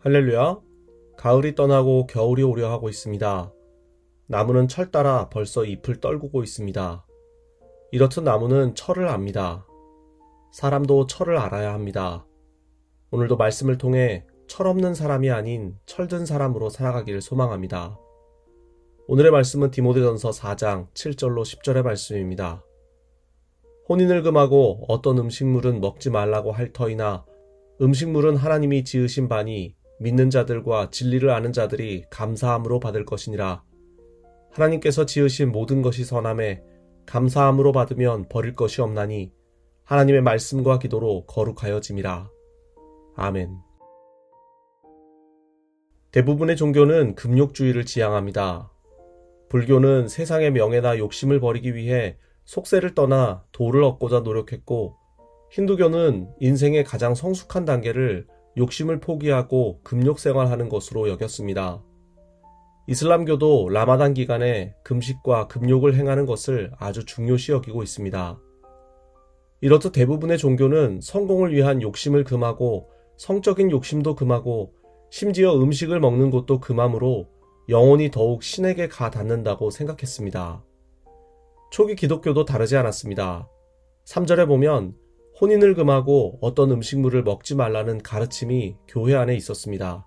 할렐루야. 가을이 떠나고 겨울이 오려 하고 있습니다. 나무는 철 따라 벌써 잎을 떨구고 있습니다. 이렇듯 나무는 철을 압니다. 사람도 철을 알아야 합니다. 오늘도 말씀을 통해 철없는 사람이 아닌 철든 사람으로 살아가기를 소망합니다. 오늘의 말씀은 디모데전서 4장 7절로 10절의 말씀입니다. 혼인을 금하고 어떤 음식물은 먹지 말라고 할 터이나 음식물은 하나님이 지으신 바니 믿는 자들과 진리를 아는 자들이 감사함으로 받을 것이니라. 하나님께서 지으신 모든 것이 선함에 감사함으로 받으면 버릴 것이 없나니 하나님의 말씀과 기도로 거룩하여짐이라. 아멘. 대부분의 종교는 금욕주의를 지향합니다. 불교는 세상의 명예나 욕심을 버리기 위해 속세를 떠나 도를 얻고자 노력했고, 힌두교는 인생의 가장 성숙한 단계를 욕심을 포기하고 금욕 생활하는 것으로 여겼습니다. 이슬람교도 라마단 기간에 금식과 금욕을 행하는 것을 아주 중요시 여기고 있습니다. 이렇듯 대부분의 종교는 성공을 위한 욕심을 금하고 성적인 욕심도 금하고 심지어 음식을 먹는 것도 금함으로 영혼이 더욱 신에게 가 닿는다고 생각했습니다. 초기 기독교도 다르지 않았습니다. 3절에 보면 혼인을 금하고 어떤 음식물을 먹지 말라는 가르침이 교회 안에 있었습니다.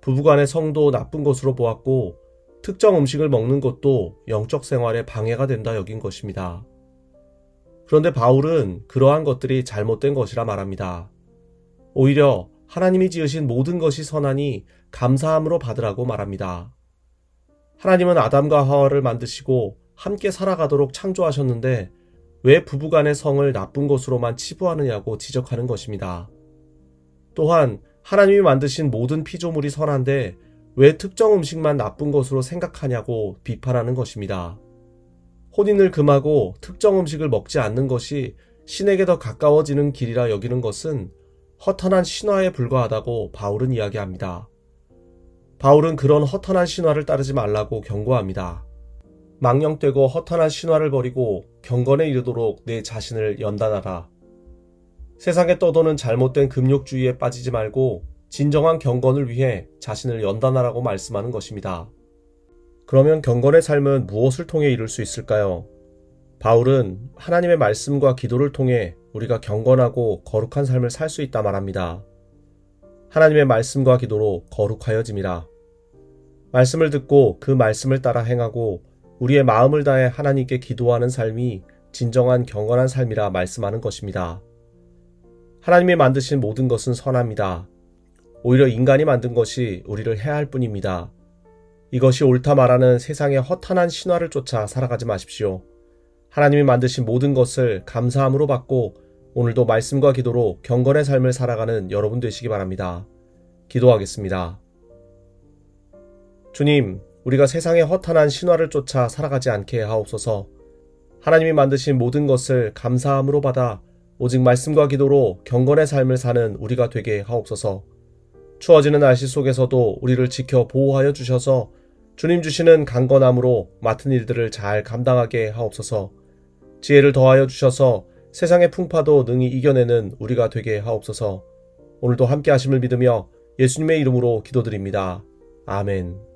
부부간의 성도 나쁜 것으로 보았고 특정 음식을 먹는 것도 영적 생활에 방해가 된다 여긴 것입니다. 그런데 바울은 그러한 것들이 잘못된 것이라 말합니다. 오히려 하나님이 지으신 모든 것이 선하니 감사함으로 받으라고 말합니다. 하나님은 아담과 하와를 만드시고 함께 살아가도록 창조하셨는데 왜 부부간의 성을 나쁜 것으로만 치부하느냐고 지적하는 것입니다. 또한 하나님이 만드신 모든 피조물이 선한데 왜 특정 음식만 나쁜 것으로 생각하냐고 비판하는 것입니다. 혼인을 금하고 특정 음식을 먹지 않는 것이 신에게 더 가까워지는 길이라 여기는 것은 허탄한 신화에 불과하다고 바울은 이야기합니다. 바울은 그런 허탄한 신화를 따르지 말라고 경고합니다. 망령되고 허탄한 신화를 버리고 경건에 이르도록 내 자신을 연단하라. 세상에 떠도는 잘못된 금욕주의에 빠지지 말고 진정한 경건을 위해 자신을 연단하라고 말씀하는 것입니다. 그러면 경건의 삶은 무엇을 통해 이룰 수 있을까요? 바울은 하나님의 말씀과 기도를 통해 우리가 경건하고 거룩한 삶을 살 수 있다 말합니다. 하나님의 말씀과 기도로 거룩하여짐이라. 말씀을 듣고 그 말씀을 따라 행하고 우리의 마음을 다해 하나님께 기도하는 삶이 진정한 경건한 삶이라 말씀하는 것입니다. 하나님이 만드신 모든 것은 선합니다. 오히려 인간이 만든 것이 우리를 해할 뿐입니다. 이것이 옳다 말하는 세상의 허탄한 신화를 쫓아 살아가지 마십시오. 하나님이 만드신 모든 것을 감사함으로 받고 오늘도 말씀과 기도로 경건의 삶을 살아가는 여러분 되시기 바랍니다. 기도하겠습니다. 주님, 우리가 세상의 허탄한 신화를 쫓아 살아가지 않게 하옵소서. 하나님이 만드신 모든 것을 감사함으로 받아 오직 말씀과 기도로 경건의 삶을 사는 우리가 되게 하옵소서. 추워지는 날씨 속에서도 우리를 지켜 보호하여 주셔서 주님 주시는 강건함으로 맡은 일들을 잘 감당하게 하옵소서. 지혜를 더하여 주셔서 세상의 풍파도 능히 이겨내는 우리가 되게 하옵소서. 오늘도 함께 하심을 믿으며 예수님의 이름으로 기도드립니다. 아멘.